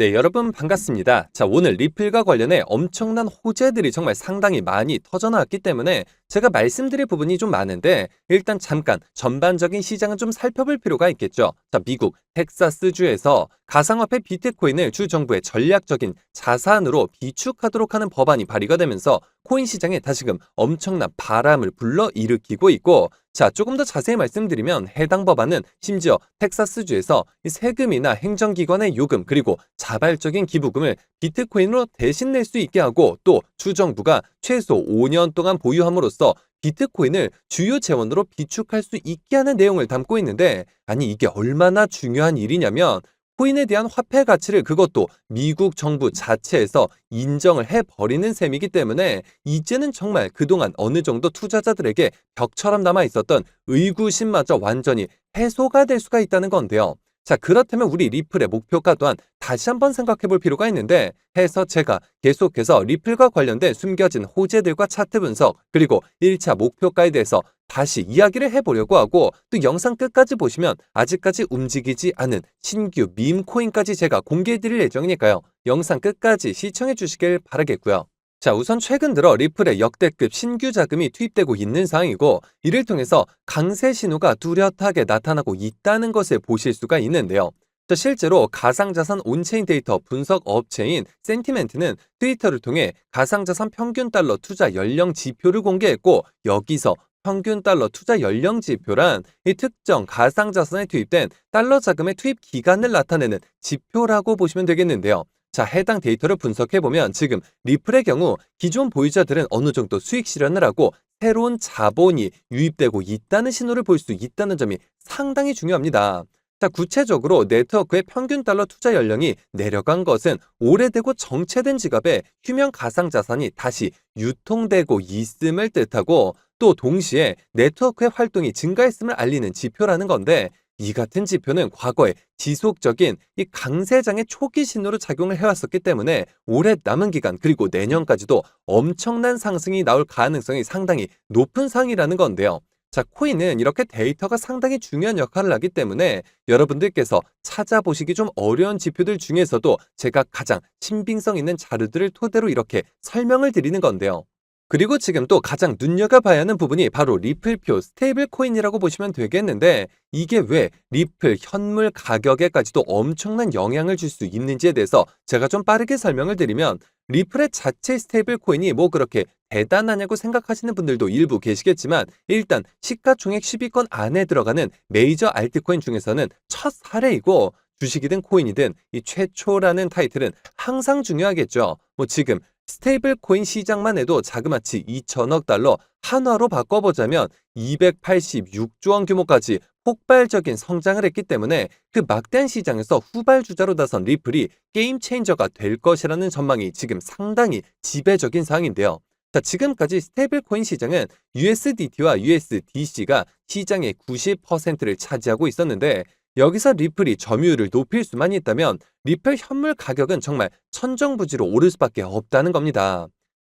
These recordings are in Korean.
네, 여러분 반갑습니다. 자, 오늘 리플과 관련해 엄청난 호재들이 정말 상당히 많이 터져나왔기 때문에 제가 말씀드릴 부분이 좀 많은데 일단 잠깐 전반적인 시장은 좀 살펴볼 필요가 있겠죠. 자, 미국 텍사스주에서 가상화폐 비트코인을 주 정부의 전략적인 자산으로 비축하도록 하는 법안이 발의가 되면서 코인 시장에 다시금 엄청난 바람을 불러 일으키고 있고 자, 조금 더 자세히 말씀드리면 해당 법안은 심지어 텍사스주에서 이 세금이나 행정기관의 요금 그리고 자발적인 기부금을 비트코인으로 대신 낼 수 있게 하고 또 주정부가 최소 5년 동안 보유함으로써 비트코인을 주요 재원으로 비축할 수 있게 하는 내용을 담고 있는데 아니 이게 얼마나 중요한 일이냐면 코인에 대한 화폐 가치를 그것도 미국 정부 자체에서 인정을 해버리는 셈이기 때문에 이제는 정말 그동안 어느 정도 투자자들에게 벽처럼 남아 있었던 의구심마저 완전히 해소가 될 수가 있다는 건데요. 자, 그렇다면 우리 리플의 목표가 또한 다시 한번 생각해 볼 필요가 있는데 해서 제가 계속해서 리플과 관련된 숨겨진 호재들과 차트 분석 그리고 1차 목표가에 대해서 다시 이야기를 해보려고 하고 또 영상 끝까지 보시면 아직까지 움직이지 않은 신규 밈 코인까지 제가 공개해 드릴 예정이니까요. 영상 끝까지 시청해 주시길 바라겠고요. 자, 우선 최근 들어 리플에 역대급 신규 자금이 투입되고 있는 상황이고 이를 통해서 강세 신호가 뚜렷하게 나타나고 있다는 것을 보실 수가 있는데요. 자, 실제로 가상자산 온체인 데이터 분석 업체인 센티멘트는 트위터를 통해 가상자산 평균 달러 투자 연령 지표를 공개했고 여기서 평균 달러 투자 연령 지표란 이 특정 가상자산에 투입된 달러 자금의 투입 기간을 나타내는 지표라고 보시면 되겠는데요. 자, 해당 데이터를 분석해보면 지금 리플의 경우 기존 보유자들은 어느 정도 수익 실현을 하고 새로운 자본이 유입되고 있다는 신호를 볼 수 있다는 점이 상당히 중요합니다. 자, 구체적으로 네트워크의 평균 달러 투자 연령이 내려간 것은 오래되고 정체된 지갑에 휴면 가상 자산이 다시 유통되고 있음을 뜻하고 또 동시에 네트워크의 활동이 증가했음을 알리는 지표라는 건데 이 같은 지표는 과거에 지속적인 이 강세장의 초기 신호로 작용을 해왔었기 때문에 올해 남은 기간 그리고 내년까지도 엄청난 상승이 나올 가능성이 상당히 높은 상이라는 건데요. 자, 코인은 이렇게 데이터가 상당히 중요한 역할을 하기 때문에 여러분들께서 찾아보시기 좀 어려운 지표들 중에서도 제가 가장 신빙성 있는 자료들을 토대로 이렇게 설명을 드리는 건데요. 그리고 지금 또 가장 눈여겨봐야 하는 부분이 바로 리플표 스테이블 코인이라고 보시면 되겠는데 이게 왜 리플 현물 가격에까지도 엄청난 영향을 줄 수 있는지에 대해서 제가 좀 빠르게 설명을 드리면 리플의 자체 스테이블 코인이 뭐 그렇게 대단하냐고 생각하시는 분들도 일부 계시겠지만 일단 시가총액 10위권 안에 들어가는 메이저 알트코인 중에서는 첫 사례이고 주식이든 코인이든 이 최초라는 타이틀은 항상 중요하겠죠. 뭐 지금 스테이블 코인 시장만 해도 자그마치 2천억 달러 한화로 바꿔보자면 286조 원 규모까지 폭발적인 성장을 했기 때문에 그 막대한 시장에서 후발주자로 나선 리플이 게임 체인저가 될 것이라는 전망이 지금 상당히 지배적인 상황인데요. 자, 지금까지 스테이블 코인 시장은 USDT와 USDC가 시장의 90%를 차지하고 있었는데 여기서 리플이 점유율을 높일 수만 있다면 리플 현물 가격은 정말 천정부지로 오를 수밖에 없다는 겁니다.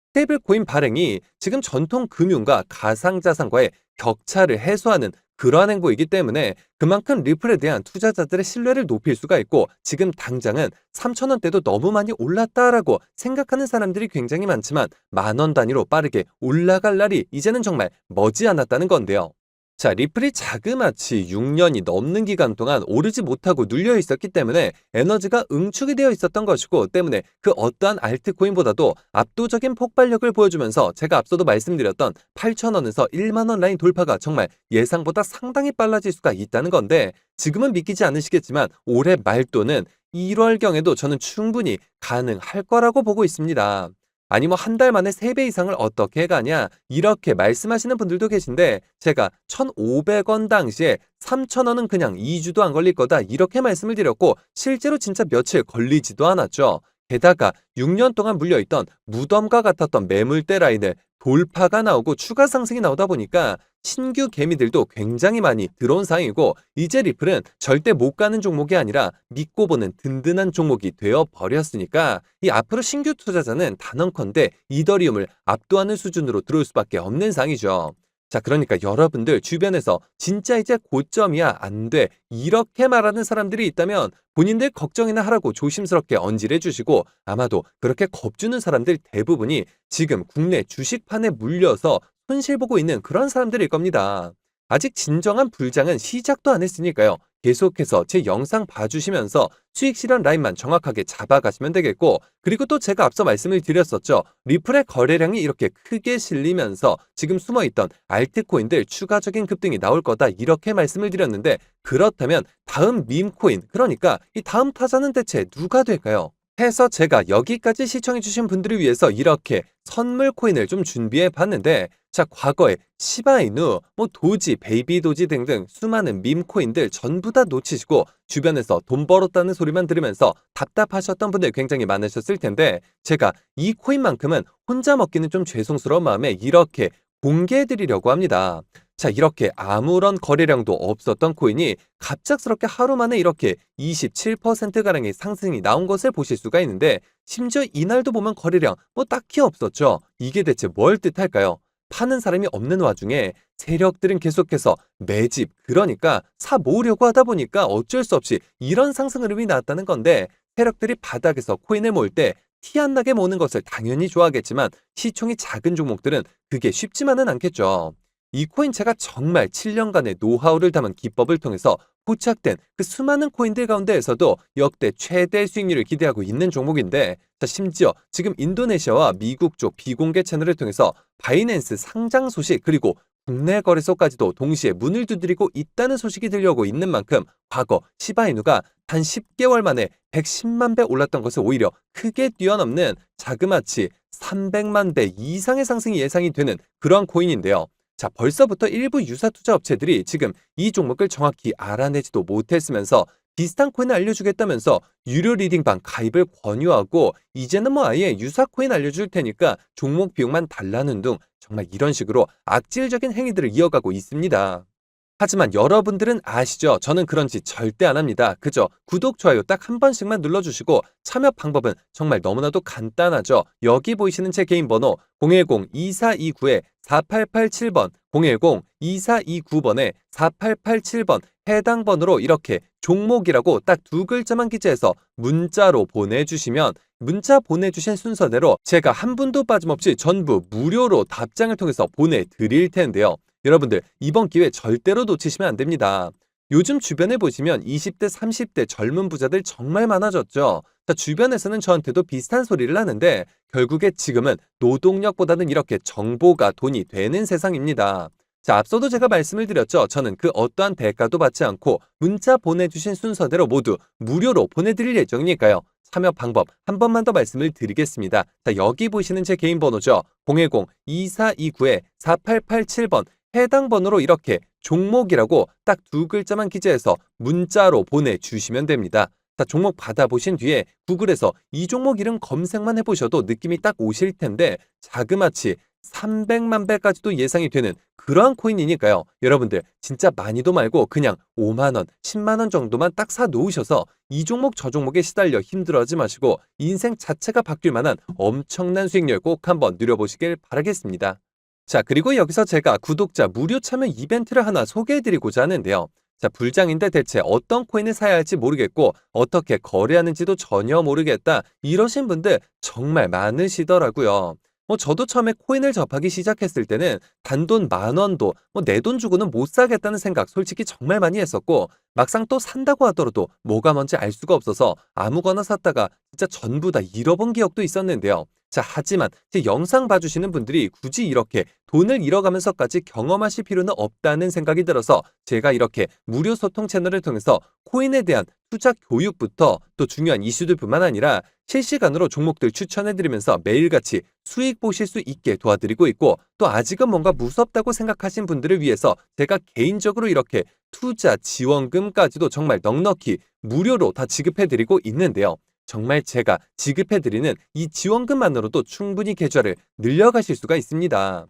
스테이블 코인 발행이 지금 전통 금융과 가상자산과의 격차를 해소하는 그러한 행보이기 때문에 그만큼 리플에 대한 투자자들의 신뢰를 높일 수가 있고 지금 당장은 3천원대도 너무 많이 올랐다라고 생각하는 사람들이 굉장히 많지만 만원 단위로 빠르게 올라갈 날이 이제는 정말 머지않았다는 건데요. 자, 리플이 자그마치 6년이 넘는 기간 동안 오르지 못하고 눌려 있었기 때문에 에너지가 응축이 되어 있었던 것이고 때문에 그 어떠한 알트코인보다도 압도적인 폭발력을 보여주면서 제가 앞서도 말씀드렸던 8천원에서 1만원 라인 돌파가 정말 예상보다 상당히 빨라질 수가 있다는 건데 지금은 믿기지 않으시겠지만 올해 말 또는 1월경에도 저는 충분히 가능할 거라고 보고 있습니다. 아니 뭐한달 만에 3배 이상을 어떻게 가냐 이렇게 말씀하시는 분들도 계신데 제가 1,500원 당시에 3,000원은 그냥 2주도 안 걸릴 거다 이렇게 말씀을 드렸고 실제로 진짜 며칠 걸리지도 않았죠. 게다가 6년 동안 물려있던 무덤과 같았던 매물대 라인을 돌파가 나오고 추가 상승이 나오다 보니까 신규 개미들도 굉장히 많이 들어온 상황이고 이제 리플은 절대 못 가는 종목이 아니라 믿고 보는 든든한 종목이 되어 버렸으니까 이 앞으로 신규 투자자는 단언컨대 이더리움을 압도하는 수준으로 들어올 수밖에 없는 상황이죠. 자, 그러니까 여러분들 주변에서 진짜 이제 고점이야, 안 돼. 이렇게 말하는 사람들이 있다면 본인들 걱정이나 하라고 조심스럽게 언질해 주시고 아마도 그렇게 겁주는 사람들 대부분이 지금 국내 주식판에 물려서 손실 보고 있는 그런 사람들일 겁니다. 아직 진정한 불장은 시작도 안 했으니까요. 계속해서 제 영상 봐주시면서 수익 실현 라인만 정확하게 잡아가시면 되겠고, 그리고 또 제가 앞서 말씀을 드렸었죠. 리플의 거래량이 이렇게 크게 실리면서 지금 숨어있던 알트코인들 추가적인 급등이 나올 거다 이렇게 말씀을 드렸는데, 그렇다면 다음 밈코인, 그러니까 이 다음 타자는 대체 누가 될까요? 해서 제가 여기까지 시청해주신 분들을 위해서 이렇게 선물 코인을 좀 준비해 봤는데, 자, 과거에 시바이누, 뭐 도지, 베이비 도지 등등 수많은 밈 코인들 전부 다 놓치시고 주변에서 돈 벌었다는 소리만 들으면서 답답하셨던 분들 굉장히 많으셨을 텐데, 제가 이 코인만큼은 혼자 먹기는 좀 죄송스러운 마음에 이렇게 공개해 드리려고 합니다. 자, 이렇게 아무런 거래량도 없었던 코인이 갑작스럽게 하루 만에 이렇게 27%가량의 상승이 나온 것을 보실 수가 있는데, 심지어 이날도 보면 거래량 뭐 딱히 없었죠. 이게 대체 뭘 뜻할까요? 파는 사람이 없는 와중에 세력들은 계속해서 매집, 그러니까 사 모으려고 하다 보니까 어쩔 수 없이 이런 상승 흐름이 나왔다는 건데, 세력들이 바닥에서 코인을 모을 때 티 안 나게 모으는 것을 당연히 좋아하겠지만 시총이 작은 종목들은 그게 쉽지만은 않겠죠. 이 코인 제가 정말 7년간의 노하우를 담은 기법을 통해서 포착된 그 수많은 코인들 가운데에서도 역대 최대 수익률을 기대하고 있는 종목인데 자, 심지어 지금 인도네시아와 미국 쪽 비공개 채널을 통해서 바이낸스 상장 소식 그리고 국내 거래소까지도 동시에 문을 두드리고 있다는 소식이 들려오고 있는 만큼 과거 시바이누가 단 10개월 만에 110만 배 올랐던 것을 오히려 크게 뛰어넘는 자그마치 300만 배 이상의 상승이 예상이 되는 그러한 코인인데요. 자, 벌써부터 일부 유사 투자 업체들이 지금 이 종목을 정확히 알아내지도 못했으면서 비슷한 코인을 알려주겠다면서 유료 리딩방 가입을 권유하고 이제는 뭐 아예 유사 코인 알려줄 테니까 종목 비용만 달라는 등 정말 이런 식으로 악질적인 행위들을 이어가고 있습니다. 하지만 여러분들은 아시죠? 저는 그런 짓 절대 안 합니다. 그저 구독, 좋아요 딱 한 번씩만 눌러주시고 참여 방법은 정말 너무나도 간단하죠. 여기 보이시는 제 개인 번호 010-2429-4887번 010-2429번에 4887번 해당 번호로 이렇게 종목이라고 딱 두 글자만 기재해서 문자로 보내주시면 문자 보내주신 순서대로 제가 한 분도 빠짐없이 전부 무료로 답장을 통해서 보내드릴 텐데요. 여러분들 이번 기회 절대로 놓치시면 안 됩니다. 요즘 주변에 보시면 20대, 30대 젊은 부자들 정말 많아졌죠. 자, 주변에서는 저한테도 비슷한 소리를 하는데 결국에 지금은 노동력보다는 이렇게 정보가 돈이 되는 세상입니다. 자, 앞서도 제가 말씀을 드렸죠. 저는 그 어떠한 대가도 받지 않고 문자 보내주신 순서대로 모두 무료로 보내드릴 예정이니까요. 참여 방법 한 번만 더 말씀을 드리겠습니다. 자, 여기 보시는 제 개인 번호죠. 010-2429-4887번 해당 번호로 이렇게 종목이라고 딱 두 글자만 기재해서 문자로 보내주시면 됩니다. 자, 종목 받아보신 뒤에 구글에서 이 종목 이름 검색만 해보셔도 느낌이 딱 오실 텐데 자그마치 300만 배까지도 예상이 되는 그러한 코인이니까요. 여러분들 진짜 많이도 말고 그냥 5만 원, 10만 원 정도만 딱 사 놓으셔서 이 종목 저 종목에 시달려 힘들어하지 마시고 인생 자체가 바뀔 만한 엄청난 수익률 꼭 한번 누려보시길 바라겠습니다. 자, 그리고 여기서 제가 구독자 무료 참여 이벤트를 하나 소개해드리고자 하는데요. 자, 불장인데 대체 어떤 코인을 사야 할지 모르겠고 어떻게 거래하는지도 전혀 모르겠다 이러신 분들 정말 많으시더라고요. 뭐 저도 처음에 코인을 접하기 시작했을 때는 단돈 만 원도 뭐 내 돈 주고는 못 사겠다는 생각 솔직히 정말 많이 했었고 막상 또 산다고 하더라도 뭐가 뭔지 알 수가 없어서 아무거나 샀다가 진짜 전부 다 잃어본 기억도 있었는데요. 자, 하지만 제 영상 봐주시는 분들이 굳이 이렇게 돈을 잃어가면서까지 경험하실 필요는 없다는 생각이 들어서 제가 이렇게 무료 소통 채널을 통해서 코인에 대한 투자 교육부터 또 중요한 이슈들 뿐만 아니라 실시간으로 종목들 추천해드리면서 매일같이 수익 보실 수 있게 도와드리고 있고 또 아직은 뭔가 무섭다고 생각하신 분들을 위해서 제가 개인적으로 이렇게 투자 지원금까지도 정말 넉넉히 무료로 다 지급해드리고 있는데요. 정말 제가 지급해드리는 이 지원금만으로도 충분히 계좌를 늘려가실 수가 있습니다.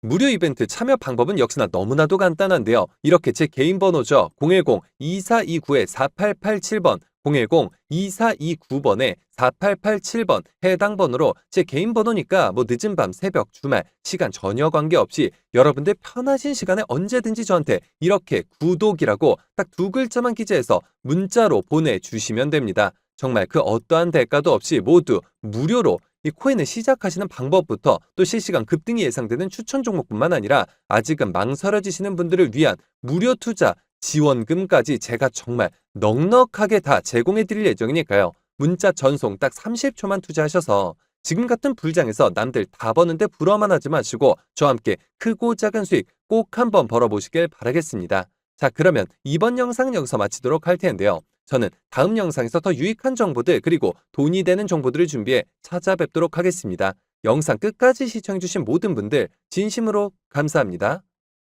무료 이벤트 참여 방법은 역시나 너무나도 간단한데요. 이렇게 제 개인 번호죠. 010-2429-4887번 010-2429번에 4887번 해당 번호로 제 개인 번호니까 뭐 늦은 밤, 새벽, 주말, 시간 전혀 관계없이 여러분들 편하신 시간에 언제든지 저한테 이렇게 구독이라고 딱 두 글자만 기재해서 문자로 보내주시면 됩니다. 정말 그 어떠한 대가도 없이 모두 무료로 이 코인을 시작하시는 방법부터 또 실시간 급등이 예상되는 추천 종목뿐만 아니라 아직은 망설여지시는 분들을 위한 무료 투자 지원금까지 제가 정말 넉넉하게 다 제공해 드릴 예정이니까요. 문자 전송 딱 30초만 투자하셔서 지금 같은 불장에서 남들 다 버는데 부러워만 하지 마시고 저와 함께 크고 작은 수익 꼭 한번 벌어보시길 바라겠습니다. 자, 그러면 이번 영상 여기서 마치도록 할 텐데요. 저는 다음 영상에서 더 유익한 정보들 그리고 돈이 되는 정보들을 준비해 찾아뵙도록 하겠습니다. 영상 끝까지 시청해주신 모든 분들 진심으로 감사합니다.